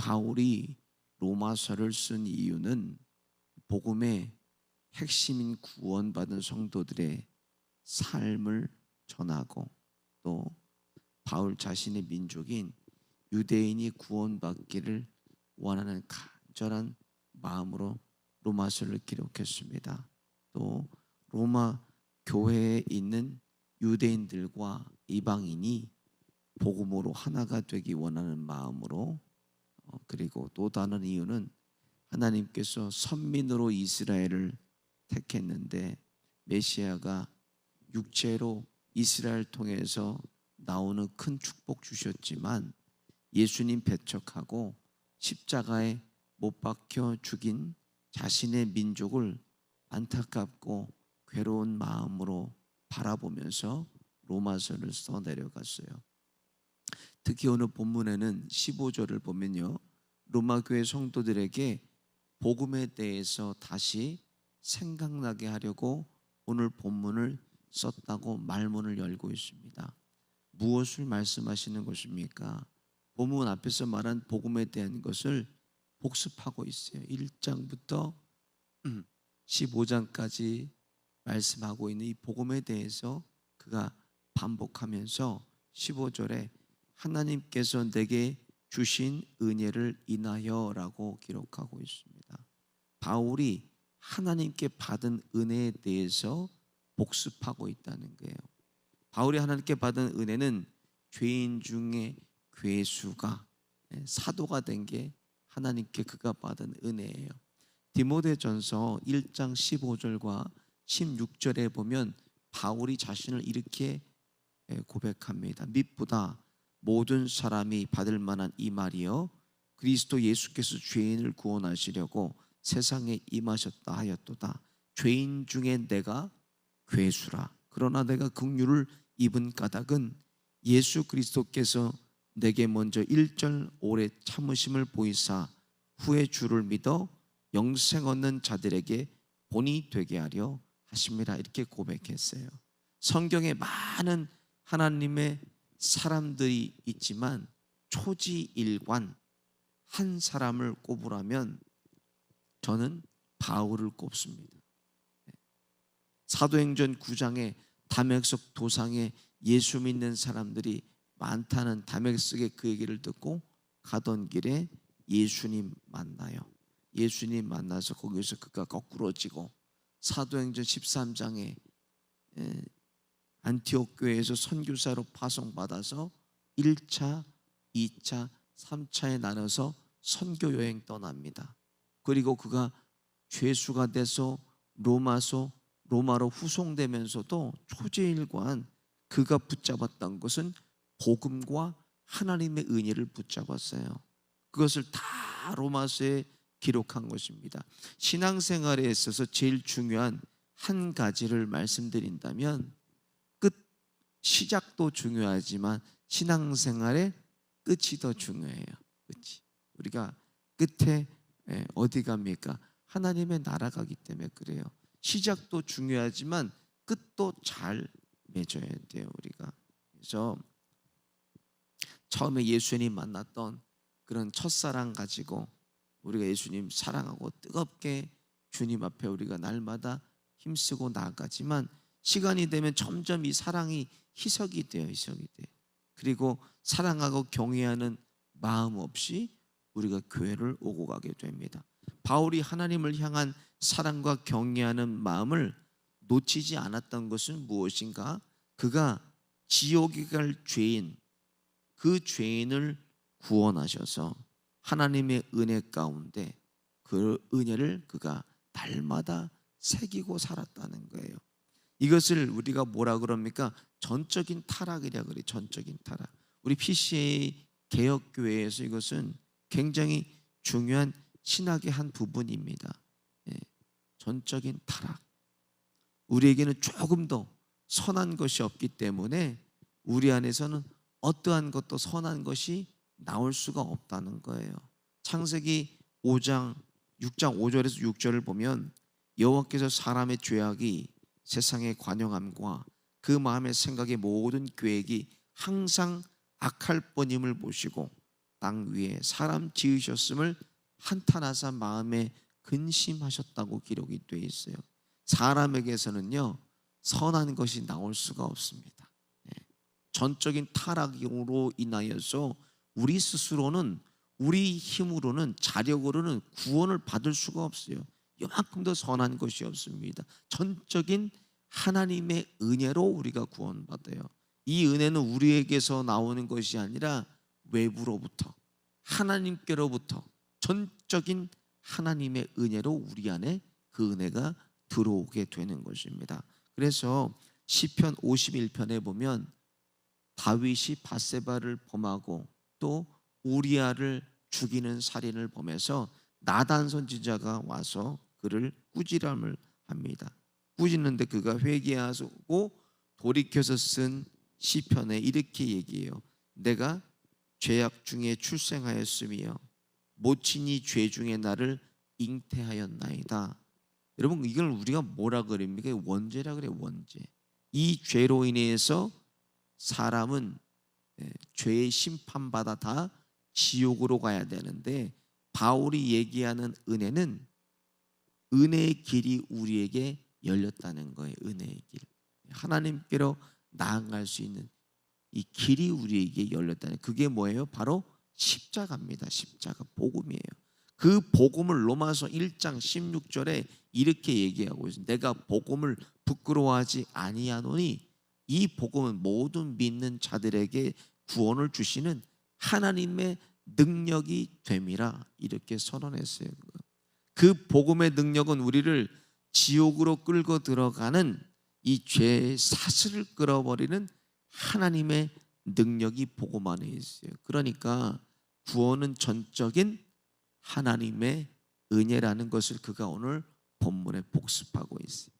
바울이 로마서를 쓴 이유는 복음의 핵심인 구원받은 성도들의 삶을 전하고 또 바울 자신의 민족인 유대인이 구원받기를 원하는 간절한 마음으로 로마서를 기록했습니다. 또 로마 교회에 있는 유대인들과 이방인이 복음으로 하나가 되기 원하는 마음으로 어, 그리고 또 다른 이유는 하나님께서 선민으로 이스라엘을 택했는데 메시아가 육체로 이스라엘 통해서 나오는 큰 축복 주셨지만 예수님 배척하고 십자가에 못 박혀 죽인 자신의 민족을 안타깝고 괴로운 마음으로 바라보면서 로마서를 써 내려갔어요. 특히 오늘 본문에는 15절을 보면요. 로마 교회 성도들에게 복음에 대해서 다시 생각나게 하려고 오늘 본문을 썼다고 말문을 열고 있습니다. 무엇을 말씀하시는 것입니까? 본문 앞에서 말한 복음에 대한 것을 복습하고 있어요. 1장부터 15장까지 말씀하고 있는 이 복음에 대해서 그가 반복하면서 15절에 하나님께서 내게 주신 은혜를 인하여라고 기록하고 있습니다. 바울이 하나님께 받은 은혜에 대해서 복습하고 있다는 거예요. 바울이 하나님께 받은 은혜는 죄인 중에 괴수가 예, 사도가 된 게 하나님께 그가 받은 은혜예요. 디모데전서 1장 15절과 16절에 보면 바울이 자신을 이렇게 예, 고백합니다. 밑보다 모든 사람이 받을 만한 이 말이요 그리스도 예수께서 죄인을 구원하시려고 세상에 임하셨다 하였도다. 죄인 중에 내가 괴수라. 그러나 내가 긍휼을 입은 까닭은 예수 그리스도께서 내게 먼저 일절 오래 참으심을 보이사 후에 주를 믿어 영생 얻는 자들에게 본이 되게 하려 하심이라 이렇게 고백했어요. 성경에 많은 하나님의 사람들이 있지만 초지일관 한 사람을 꼽으라면 저는 바울을 꼽습니다. 사도행전 9장에 담액석 도상에 예수 믿는 사람들이 많다는 담액석의 그 얘기를 듣고 가던 길에 예수님 만나요. 예수님 만나서 거기서 그가 거꾸로지고 사도행전 13장에 안티옥 교회에서 선교사로 파송받아서 1차, 2차, 3차에 나눠서 선교 여행 떠납니다. 그리고 그가 죄수가 돼서 로마서 로마로 후송되면서도 초제일관 그가 붙잡았던 것은 복음과 하나님의 은혜를 붙잡았어요. 그것을 다 로마서에 기록한 것입니다. 신앙생활에 있어서 제일 중요한 한 가지를 말씀드린다면 끝 시작도 중요하지만 신앙생활의 끝이 더 중요해요. 끝이. 우리가 끝에 예, 어디 갑니까? 하나님의 나라 가기 때문에 그래요. 시작도 중요하지만 끝도 잘 맺어야 돼요, 우리가. 그래서 처음에 예수님 만났던 그런 첫사랑 가지고 우리가 예수님 사랑하고 뜨겁게 주님 앞에 우리가 날마다 힘쓰고 나아가지만 시간이 되면 점점 이 사랑이 희석이 돼요, 희석이 돼. 그리고 사랑하고 경외하는 마음 없이 우리가 교회를 오고 가게 됩니다. 바울이 하나님을 향한 사랑과 경외하는 마음을 놓치지 않았던 것은 무엇인가? 그가 지옥에 갈 죄인, 그 죄인을 구원하셔서 하나님의 은혜 가운데 그 은혜를 그가 날마다 새기고 살았다는 거예요. 이것을 우리가 뭐라 그럽니까? 전적인 타락이라 그래. 전적인 타락. 우리 PCA 개혁 교회에서 이것은 굉장히 중요한 신학의 한 부분입니다. 예, 전적인 타락. 우리에게는 조금 더 선한 것이 없기 때문에 우리 안에서는 어떠한 것도 선한 것이 나올 수가 없다는 거예요. 창세기 5장 6장 5절에서 6절을 보면 여호와께서 사람의 죄악이 세상의 관영함과 그 마음의 생각의 모든 계획이 항상 악할 뻔임을 보시고 땅 위에 사람 지으셨음을 한탄하사 마음에 근심하셨다고 기록이 되어 있어요. 사람에게서는요 선한 것이 나올 수가 없습니다. 예. 전적인 타락으로 인하여서 우리 스스로는 우리 힘으로는 자력으로는 구원을 받을 수가 없어요. 이만큼 더 선한 것이 없습니다. 전적인 하나님의 은혜로 우리가 구원받아요. 이 은혜는 우리에게서 나오는 것이 아니라 외부로부터 하나님께로부터 전적인 하나님의 은혜로 우리 안에 그 은혜가 들어오게 되는 것입니다. 그래서 시편 51편에 보면 다윗이 바세바를 범하고 또 우리아를 죽이는 살인을 범해서 나단 선지자가 와서 그를 꾸지람을 합니다. 꾸짖는데 그가 회개하고 돌이켜서 쓴 시편에 이렇게 얘기해요. 내가 죄악 중에 출생하였으며 모친이 죄 중에 나를 잉태하였나이다. 여러분 이걸 우리가 뭐라 그럽니까? 원죄라 그래 원죄. 이 죄로 인해서 사람은 예, 죄의 심판받아 다 지옥으로 가야 되는데 바울이 얘기하는 은혜는 은혜의 길이 우리에게 열렸다는 거예요. 은혜의 길. 하나님께로 나아갈 수 있는 이 길이 우리에게 열렸다는 그게 뭐예요? 바로 십자가입니다. 십자가 복음이에요. 그 복음을 로마서 1장 16절에 이렇게 얘기하고 있어요. 내가 복음을 부끄러워하지 아니하노니 이 복음은 모든 믿는 자들에게 구원을 주시는 하나님의 능력이 됨이라 이렇게 선언했어요. 그 복음의 능력은 우리를 지옥으로 끌고 들어가는 이 죄의 사슬을 끌어버리는 하나님의 능력이 복음 안에 있어요. 그러니까 구원은 전적인 하나님의 은혜라는 것을 그가 오늘 본문에 복습하고 있어요.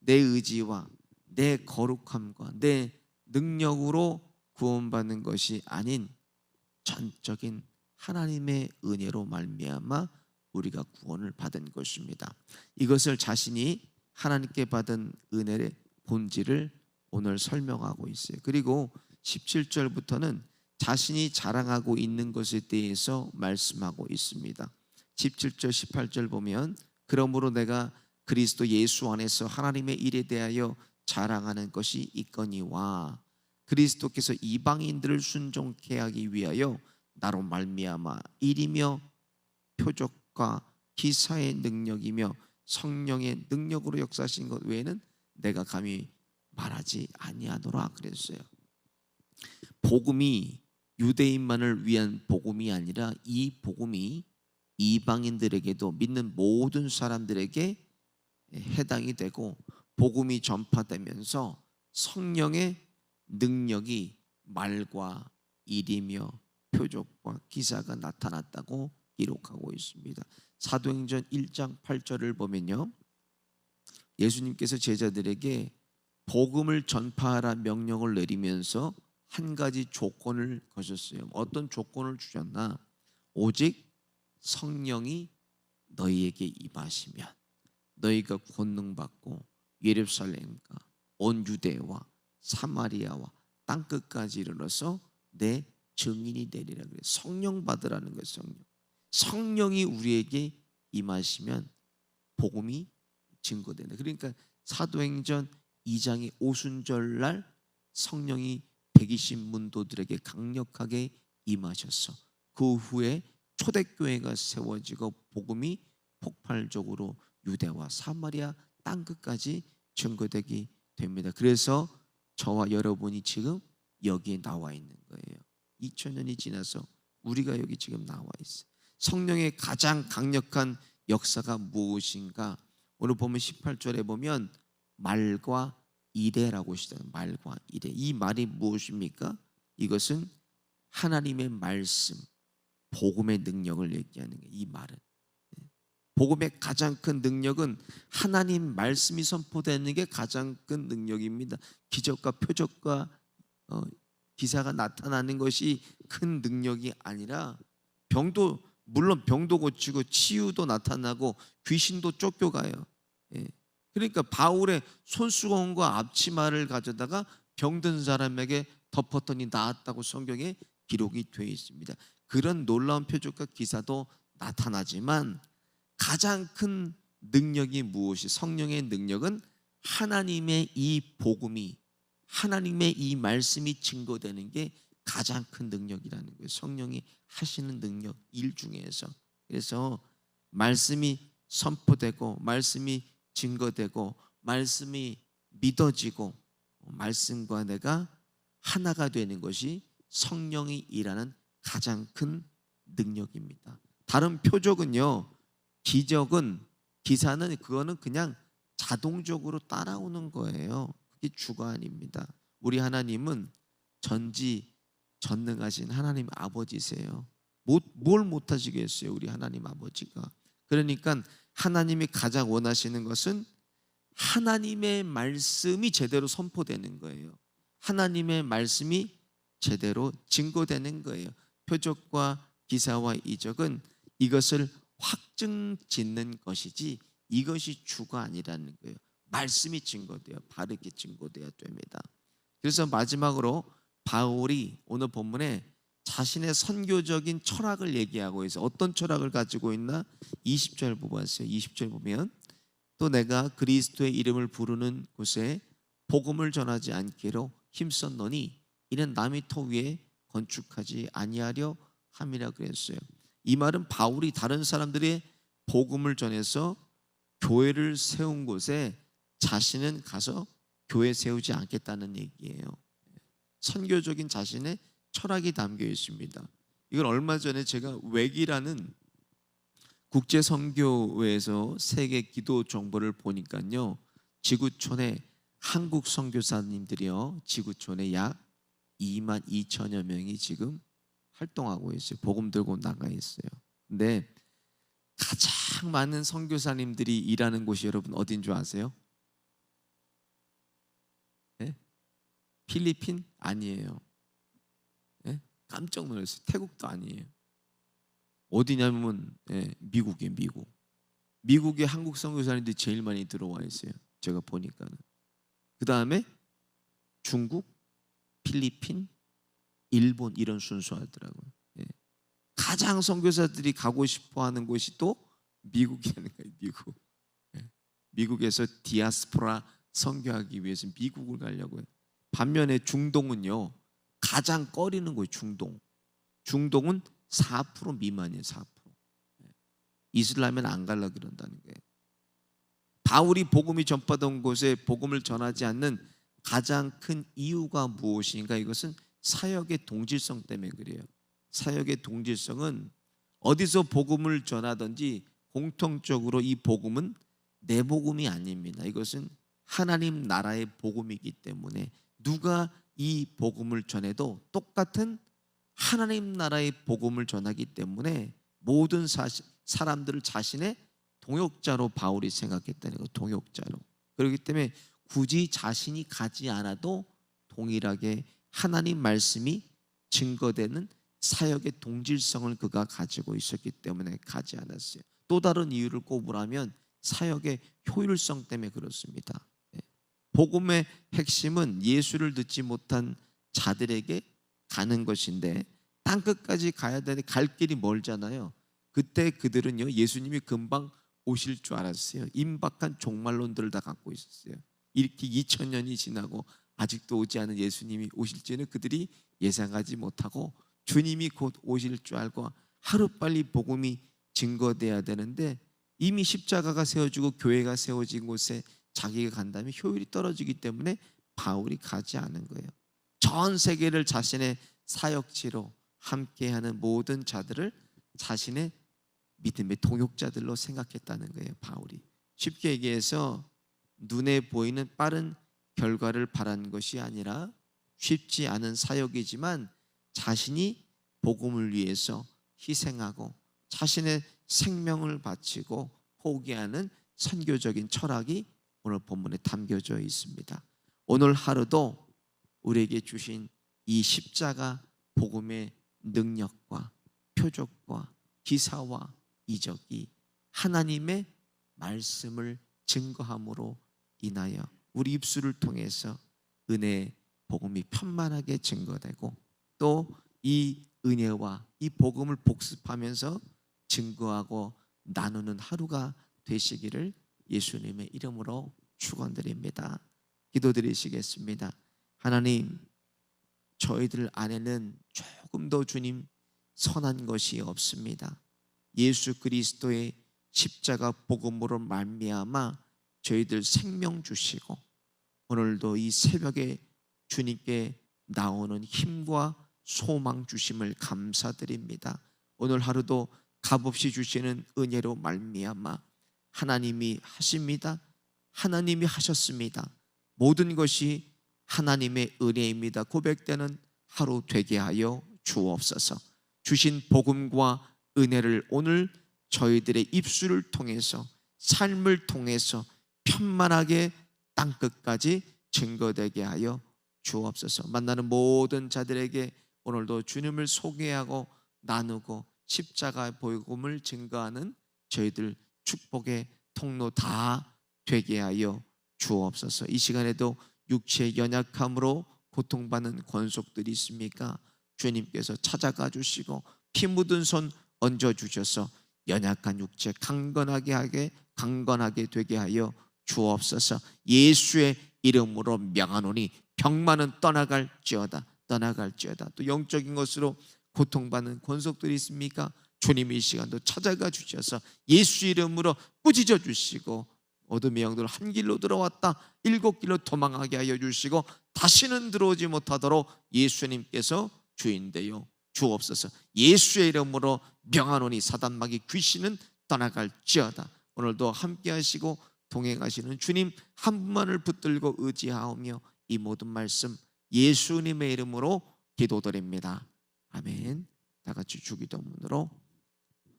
내 의지와 내 거룩함과 내 능력으로 구원받는 것이 아닌 전적인 하나님의 은혜로 말미암아 우리가 구원을 받은 것입니다. 이것을 자신이 하나님께 받은 은혜의 본질을 오늘 설명하고 있어요. 그리고 17절부터는 자신이 자랑하고 있는 것에 대해서 말씀하고 있습니다. 17절 18절 보면 그러므로 내가 그리스도 예수 안에서 하나님의 일에 대하여 자랑하는 것이 있거니와 그리스도께서 이방인들을 순종케 하기 위하여 나로 말미암아 일이며 표적 과 기사의 능력이며 성령의 능력으로 역사하신 것 외에는 내가 감히 말하지 아니하노라 그랬어요. 복음이 유대인만을 위한 복음이 아니라 이 복음이 이방인들에게도 믿는 모든 사람들에게 해당이 되고 복음이 전파되면서 성령의 능력이 말과 일이며 표적과 기사가 나타났다고 기록하고 있습니다. 사도행전 1장 8절을 보면요. 예수님께서 제자들에게 복음을 전파하라 명령을 내리면서 한 가지 조건을 거셨어요. 어떤 조건을 주셨나? 오직 성령이 너희에게 임하시면 너희가 권능 받고 예루살렘과 온 유대와 사마리아와 땅 끝까지 이르러서 내 증인이 되리라 그래. 성령 받으라는 거예요. 성령. 성령이 우리에게 임하시면 복음이 증거된다. 그러니까 사도행전 2장의 오순절 날 성령이 120 문도들에게 강력하게 임하셔서 그 후에 초대교회가 세워지고 복음이 폭발적으로 유대와 사마리아 땅 끝까지 증거되게 됩니다. 그래서 저와 여러분이 지금 여기에 나와 있는 거예요. 2000년이 지나서 우리가 여기 지금 나와 있어요. 성령의 가장 강력한 역사가 무엇인가? 오늘 보면 18절에 보면 말과 이래라고 시작해요. 말과 이래. 이 말이 무엇입니까? 이것은 하나님의 말씀, 복음의 능력을 얘기하는 게 이 말은. 복음의 가장 큰 능력은 하나님 말씀이 선포되는 게 가장 큰 능력입니다. 기적과 표적과 어, 기사가 나타나는 것이 큰 능력이 아니라 병도 물론 병도 고치고 치유도 나타나고 귀신도 쫓겨가요. 예. 그러니까 바울의 손수건과 앞치마를 가져다가 병든 사람에게 덮었더니 나았다고 성경에 기록이 되어 있습니다. 그런 놀라운 표적과 기사도 나타나지만 가장 큰 능력이 무엇이 성령의 능력은 하나님의 이 복음이 하나님의 이 말씀이 증거되는 게 가장 큰 능력이라는 거예요. 성령이 하시는 능력 일 중에서 그래서 말씀이 선포되고 말씀이 증거되고 말씀이 믿어지고 말씀과 내가 하나가 되는 것이 성령이 일하는 가장 큰 능력입니다. 다른 표적은요. 기적은 기사는 그거는 그냥 자동적으로 따라오는 거예요. 그게 주가 아닙니다. 우리 하나님은 전지 전능하신 하나님 아버지세요. 못, 뭘 못하시겠어요, 우리 하나님 아버지가. 그러니까 하나님이 가장 원하시는 것은 하나님의 말씀이 제대로 선포되는 거예요. 하나님의 말씀이 제대로 증거되는 거예요. 표적과 기사와 이적은 이것을 확증 짓는 것이지 이것이 주가 아니라는 거예요. 말씀이 증거돼요. 바르게 증거돼야 됩니다. 그래서 마지막으로 바울이 오늘 본문에 자신의 선교적인 철학을 얘기하고 있어요. 어떤 철학을 가지고 있나? 20절 보았어요. 20절 보면 또 내가 그리스도의 이름을 부르는 곳에 복음을 전하지 않기로 힘썼노니 이는 남의 터 위에 건축하지 아니하려 함이라 그랬어요. 이 말은 바울이 다른 사람들의 복음을 전해서 교회를 세운 곳에 자신은 가서 교회 세우지 않겠다는 얘기예요. 선교적인 자신의 철학이 담겨 있습니다. 이걸 얼마 전에 제가 웩이라는 국제 선교회에서 세계 기도 정보를 보니까요. 지구촌에 한국 선교사님들이요. 지구촌에 약 2만 2천여 명이 지금 활동하고 있어요. 복음 들고 나가 있어요. 근데 가장 많은 선교사님들이 일하는 곳이 여러분 어딘 줄 아세요? 필리핀 아니에요. 네? 깜짝 놀랐어요. 태국도 아니에요. 어디냐면 예, 미국이에요. 미국. 미국에 한국 선교사님들이 제일 많이 들어와 있어요. 제가 보니까는. 그 다음에 중국, 필리핀, 일본 이런 순서하더라고요. 예. 가장 선교사들이 가고 싶어하는 곳이 또 미국이라는 거예요. 미국. 예. 미국에서 디아스포라 선교하기 위해서 미국을 가려고 해요. 반면에 중동은요 가장 꺼리는 거예요. 중동. 중동은 4% 미만이에요. 4%. 예. 이슬람에는 안 갈라 그런다는 거예요. 바울이 복음이 전파된 곳에 복음을 전하지 않는 가장 큰 이유가 무엇인가? 이것은 사역의 동질성 때문에 그래요. 사역의 동질성은 어디서 복음을 전하든지 공통적으로 이 복음은 내 복음이 아닙니다. 이것은 하나님 나라의 복음이기 때문에 누가 이 복음을 전해도 똑같은 하나님 나라의 복음을 전하기 때문에 모든 사시, 사람들을 자신의 동역자로 바울이 생각했다는 거 동역자로 그렇기 때문에 굳이 자신이 가지 않아도 동일하게 하나님 말씀이 증거되는 사역의 동질성을 그가 가지고 있었기 때문에 가지 않았어요. 또 다른 이유를 꼽으라면 사역의 효율성 때문에 그렇습니다. 예. 복음의 핵심은 예수를 듣지 못한 자들에게 가는 것인데 땅 끝까지 가야 되는데 갈 길이 멀잖아요. 그때 그들은요 예수님이 금방 오실 줄 알았어요. 임박한 종말론들을 다 갖고 있었어요. 이렇게 2천 년이 지나고 아직도 오지 않은 예수님이 오실지는 그들이 예상하지 못하고 주님이 곧 오실 줄 알고 하루빨리 복음이 증거돼야 되는데 이미 십자가가 세워지고 교회가 세워진 곳에 자기가 간다면 효율이 떨어지기 때문에 바울이 가지 않은 거예요. 전 세계를 자신의 사역지로 함께하는 모든 자들을 자신의 믿음의 동역자들로 생각했다는 거예요. 바울이 쉽게 얘기해서 눈에 보이는 빠른 결과를 바란 것이 아니라 쉽지 않은 사역이지만 자신이 복음을 위해서 희생하고 자신의 생명을 바치고 포기하는 선교적인 철학이 오늘 본문에 담겨져 있습니다. 오늘 하루도 우리에게 주신 이 십자가 복음의 능력과 표적과 기사와 이적이 하나님의 말씀을 증거함으로 인하여 우리 입술을 통해서 은혜의 복음이 편만하게 증거되고 또 이 은혜와 이 복음을 복습하면서 증거하고 나누는 하루가 되시기를 예수님의 이름으로 축원드립니다. 기도드리시겠습니다. 하나님 저희들 안에는 조금도 주님 선한 것이 없습니다. 예수 그리스도의 십자가 복음으로 말미암아 저희들 생명 주시고 오늘도 이 새벽에 주님께 나오는 힘과 소망 주심을 감사드립니다. 오늘 하루도 값없이 주시는 은혜로 말미암아 하나님이 하십니다. 하나님이 하셨습니다. 모든 것이 하나님의 은혜입니다. 고백되는 하루 되게 하여 주옵소서. 주신 복음과 은혜를 오늘 저희들의 입술을 통해서 삶을 통해서 편만하게 땅 끝까지 증거되게 하여 주옵소서. 만나는 모든 자들에게 오늘도 주님을 소개하고 나누고 십자가 복음을 증거하는 저희들 축복의 통로 다 되게 하여 주옵소서. 이 시간에도 육체의 연약함으로 고통받는 권속들이 있습니까? 주님께서 찾아가 주시고 피 묻은 손 얹어 주셔서 연약한 육체 강건하게 하게 강건하게 되게 하여 주옵소서. 예수의 이름으로 명하노니 병만은 떠나갈지어다 떠나갈지어다. 또 영적인 것으로 고통받는 권속들이 있습니까? 주님 이 시간도 찾아가 주셔서 예수 이름으로 꾸짖어 주시고 어둠의 영들 한 길로 들어왔다. 일곱 길로 도망하게 하여 주시고 다시는 들어오지 못하도록 예수님께서 주인 되요 주옵소서. 예수의 이름으로 명하노니 사단마귀 귀신은 떠나갈지어다. 오늘도 함께 하시고 동행하시는 주님 한 분만을 붙들고 의지하오며 이 모든 말씀 예수님의 이름으로 기도드립니다. 아멘. 다 같이 주기도문으로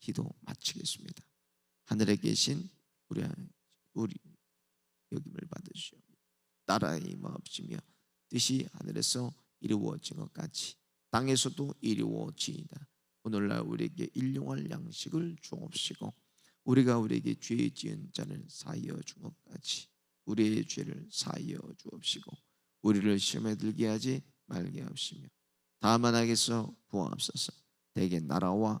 기도 마치겠습니다 하늘에 계신 우리 우리 여김을 받으시오. 나라의 마옵시며 뜻이 하늘에서 이루어진 것 같이 땅에서도 이루어지이다. 오늘날 우리에게 일용할 양식을 주옵시고 우리가 우리에게 죄 지은 자를 사하여 준 것 같이 우리의 죄를 사하여 주옵시고 우리를 시험에 들게 하지 말게 하시며 다만 하게서 구하옵소서 대개 나라와